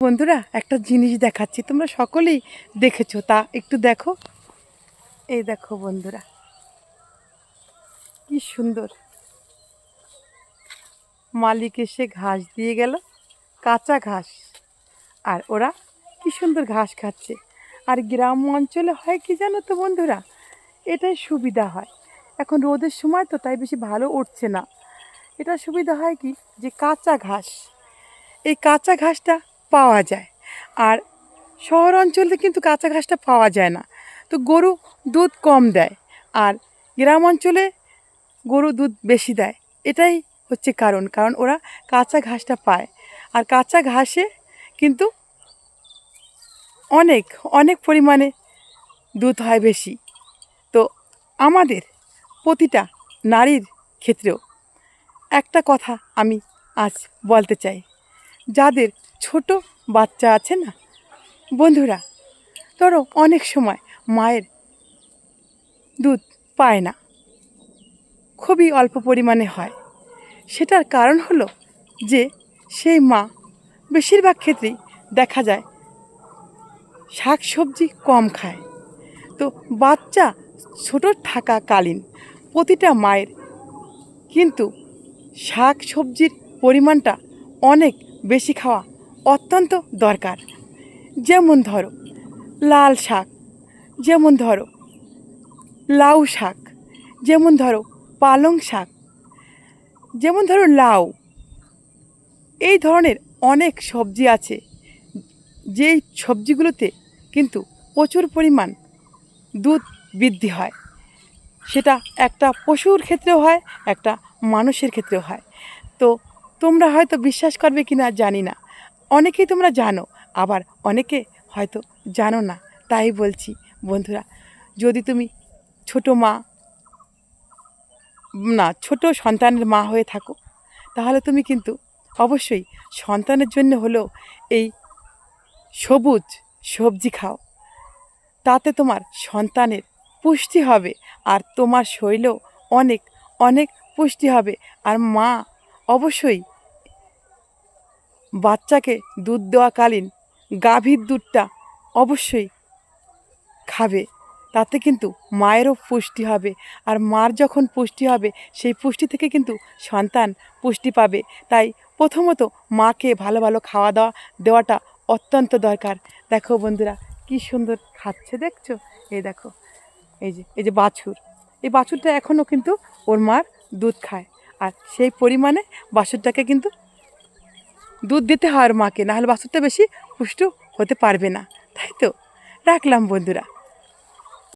বন্ধুরা, একটা জিনিস দেখাচ্ছি। তোমরা সকলেই দেখেছ, তা একটু দেখো। এই দেখো বন্ধুরা, কি সুন্দর। মালিক এসে ঘাস দিয়ে গেল, কাঁচা ঘাস। আর ওরা কি সুন্দর ঘাস খাচ্ছে। আর গ্রাম অঞ্চলে হয় কি জানো তো বন্ধুরা? এটাই সুবিধা হয়। এখন রোদের সময় তো তাই বেশি ভালো উঠছে না। এটা সুবিধা হয় কি? যে কাঁচা ঘাস। এই কাঁচা ঘাসটা পাওয়া যায়। আর শহর অঞ্চলে কিন্তু কাঁচা ঘাসটা পাওয়া যায় না। তো গরু দুধ কম দেয় আর গ্রাম অঞ্চলে গরু দুধ বেশি দেয়। এটাই হচ্ছে কারণ কারণ ওরা কাঁচা ঘাসটা পায়। আর কাঁচা ঘাসে কিন্তু অনেক অনেক পরিমাণে দুধ হয় বেশি। তো আমাদের প্রতিটা নারীর ক্ষেত্রেও একটা কথা আমি আজ বলতে চাই। যাদের ছোট বাচ্চা আছে না? বন্ধুরা, ধরো অনেক সময় মায়ের দুধ পায় না। খুবই অল্প পরিমাণে হয়। সেটার কারণ হলো যে সেই মা বেশিরভাগ ক্ষেত্রেই দেখা যায় শাক সবজি কম খায়। তো বাচ্চা ছোট থাকাকালীন প্রতিটা মায়ের কিন্তু শাক সবজির পরিমাণটা অনেক বেশি খাওয়া অত্যন্ত দরকার। যেমন ধরো, লাল শাক, যেমন ধরো, লাউ শাক, যেমন ধরো, পালং শাক, যেমন ধরো, লাউ। এই ধরনের অনেক সবজি আছে, যেই সবজিগুলোতে কিন্তু প্রচুর পরিমাণ দুধ বৃদ্ধি হয়। সেটা একটা পশুর ক্ষেত্রেও হয়, একটা মানুষের ক্ষেত্রেও হয়। তো তোমরা হয়তো বিশ্বাস করবে কি না জানি না। অনেকেই তোমরা জানো, আবার অনেকে হয়তো জানো না, তাই বলছি, বন্ধুরা, যদি তুমি ছোট মা, না, ছোট সন্তানের মা হয়ে থাকো, তাহলে তুমি কিন্তু অবশ্যই সন্তানের জন্য হলেও এই সবুজ সবজি খাও। তাতে তোমার সন্তানের পুষ্টি হবে, আর তোমার শরীরেও অনেক অনেক পুষ্টি হবে। আর মা অবশ্যই বাচ্চাকে দুধ দেওয়াকালীন গাভীর দুধটা অবশ্যই খাবে। তাতে কিন্তু মায়েরও পুষ্টি হবে আর মার যখন পুষ্টি হবে, সেই পুষ্টি থেকে কিন্তু সন্তান পুষ্টি পাবে। তাই প্রথমত মাকে ভালো ভালো খাওয়া দাওয়া দেওয়াটা অত্যন্ত দরকার। দেখো বন্ধুরা, কি সুন্দর খাচ্ছে দেখছ? এই দেখো, এই যে এই যে বাছুর। এই বাছুরটা এখনও কিন্তু ওর মার দুধ খায়। আর সেই পরিমাণে বাছুরটাকে কিন্তু দুধ দিতে হয় আর মাকে, নাহলে বাছুরটা বেশি পুষ্ট হতে পারবে না। তাই তো? রাখলাম বন্ধুরা।